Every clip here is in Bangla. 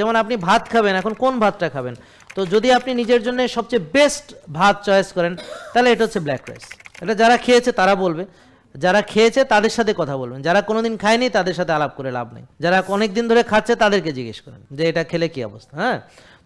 যেমন আপনি ভাত খাবেন, এখন কোন ভাতটা খাবেন? তো যদি আপনি নিজের জন্য সবচেয়ে বেস্ট ভাত চয়েস করেন, তাহলে এটা হচ্ছে ব্ল্যাক রাইস এটা যারা খেয়েছে তারা বলবে। যারা খেয়েছে তাদের সাথে কথা বলবেন। যারা কোনোদিন খায়নি তাদের সাথে আলাপ করে লাভ নেই। যারা অনেক দিন ধরে খাচ্ছে তাদেরকে জিজ্ঞেস করেন যে এটা খেলে কি অবস্থা হ্যাঁ?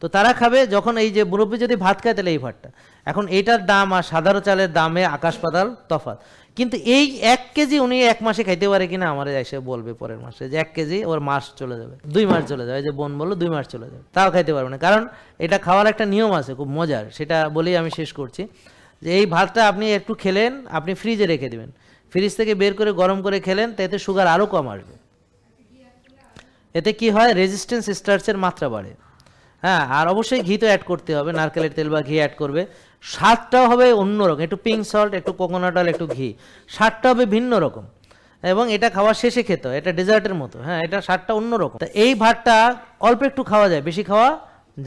তো তারা খাবে যখন এই যে মুরব্বী যদি ভাত খায় তাহলে এই ভাতটা। এখন এটার দাম আর সাধারণ চালের দামে আকাশ পাতাল তফাৎ। কিন্তু এই এক কেজি উনি এক মাসে খাইতে পারে কিনা আমার এসে বলবে পরের মাসে যে এক কেজি ওর মাস চলে যাবে, দুই মাস চলে যাবে। যে বোন বলল দুই মাস চলে যাবে। তাও খাইতে পারবে না। কারণ এটা খাওয়ার একটা নিয়ম আছে, খুব মজার। সেটা বলেই আমি শেষ করছি। যে এই ভাতটা আপনি একটু খেলেন, আপনি ফ্রিজে রেখে দেবেন। ফ্রিজ থেকে বের করে গরম করে খেলেন তো এতে সুগার আরও কম আসবে। এতে কি হয়? রেজিস্ট্যান্স স্টার্চের মাত্রা বাড়ে। হ্যাঁ আর অবশ্যই ঘি তো অ্যাড করতে হবে, নারকেলের তেল বা ঘি অ্যাড করবে। স্বাদটাও হবে অন্যরকম একটু পিঙ্ক সল্ট একটু কোকোনাট অয়েল একটু ঘি। স্বাদটা হবে ভিন্ন রকম। এবং এটা খাওয়ার শেষে খেতে এটা ডেজার্টের মতো হ্যাঁ এটা স্বাদটা অন্যরকম তা এই ভাতটা অল্প একটু খাওয়া যায়, বেশি খাওয়া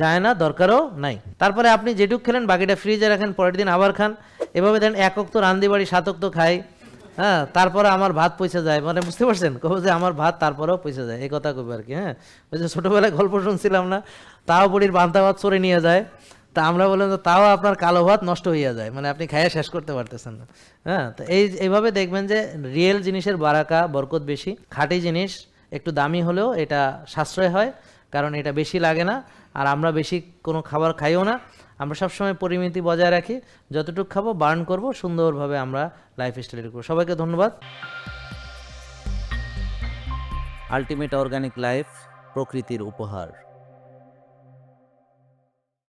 যায় না, দরকারও নাই। তারপরে আপনি যেটুক খেলেন, বাকিটা ফ্রিজে রাখেন, পরের দিন আবার খান। এভাবে দেন একক তো রান্দি বাড়ি সাতক তো খাই। হ্যাঁ তারপরে আমার ভাত পয়সা যায়। মানে বুঝতে পারছেন? কবে যে আমার ভাত তারপরেও পয়সা যায়, এই কথা কবে আর কি হ্যাঁ? ওই যে ছোটোবেলায় গল্প শুনছিলাম না, তাও বুড়ির বান্তা ভাত চড়ে নিয়ে যায়। তা আমরা বললাম যে তাও আপনার কালো ভাত নষ্ট হইয়া যায় মানে আপনি খাইয়া শেষ করতে পারতেছেন না হ্যাঁ? তো এই, এইভাবে দেখবেন যে রিয়েল জিনিসের বারাকা, বরকত বেশি। খাঁটি জিনিস, একটু দামি হলেও এটা সাশ্রয় হয়। কারণ এটা বেশি লাগে না, আর আমরা বেশি কোনো খাবার খাইও না। আমরা সবসময় পরিমিতি বজায় রাখি, যতটুকু খাব, বার্ন করব, সুন্দরভাবে আমরা লাইফ স্টাইল করব সবাইকে ধন্যবাদ। আলটিমেট অর্গানিক লাইফ প্রকৃতির উপহার।